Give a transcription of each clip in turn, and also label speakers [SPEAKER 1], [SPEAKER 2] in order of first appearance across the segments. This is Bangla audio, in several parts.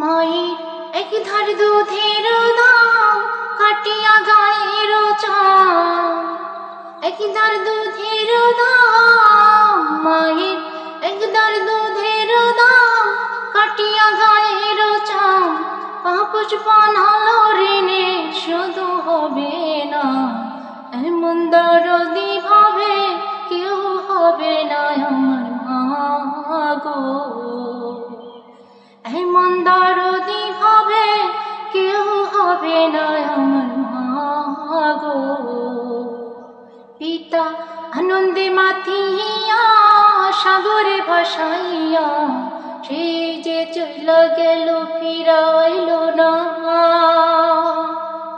[SPEAKER 1] মায়ের এক ধার দুধের দাম কাটিয়া গায়ের চাম। এক ধার দুধের দাম মায়ের এক ধার দুধের দাম কাটিয়া গায়ের চাম। পাপুজ বানালো ঋণে শুধু হবে না। এমন দরদি ভাবে কেউ হবে না আমার মা গো। মাথিয়া সাগরে ভাসাইয়া, সে যে চল গেল, ফিরাইল না।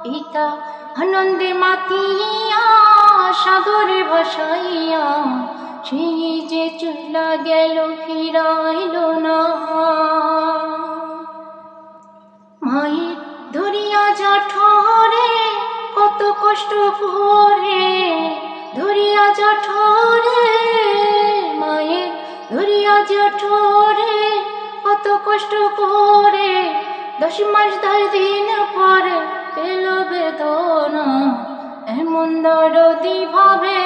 [SPEAKER 1] পিতা আনন্দে মাথিয়া সাগরে ভাসাইয়া, সে যে চল গেল, ফিরাইল না। মায়ের ধরিয়া জঠরে, কত কষ্ট ভরে ধরিয়া জঠরে মায়ের ধরিয়া জঠরে, কত কষ্ট করে দশ মাস দশ দিন পরে পেল বেদনা। এমন দরদি ভাবে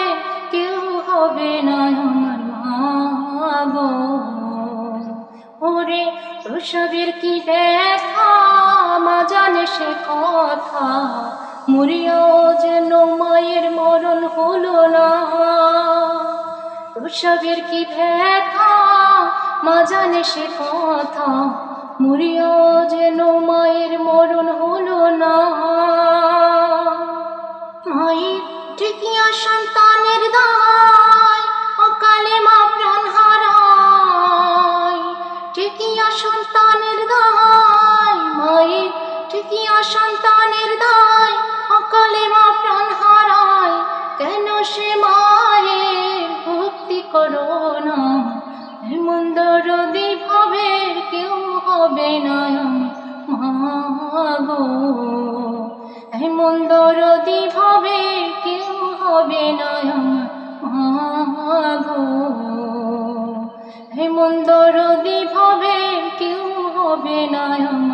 [SPEAKER 1] কেউ হবে না আমার মা গো ওরে প্রসবের কি দেখা মা জানে সে কথা। মরিয়াও যেন মায়ের মরণ হলো না। প্রসবের কি ব্যথা? মা জানে সে কথা। মরিয়াও যেন মায়ের মরণ হলো না। মায়ের ঠিকিয়া সন্তানের দায়, অকালে মা প্রাণ হারায়। ঠিকিয়া সন্তানের দায় দরদি ভাবে কেউ হবে নয়ন মাগো এমন দরদি ভাবে কেউ হবে নয়ন মাগো এমন দরদি ভাবে কেউ হবে না মা গো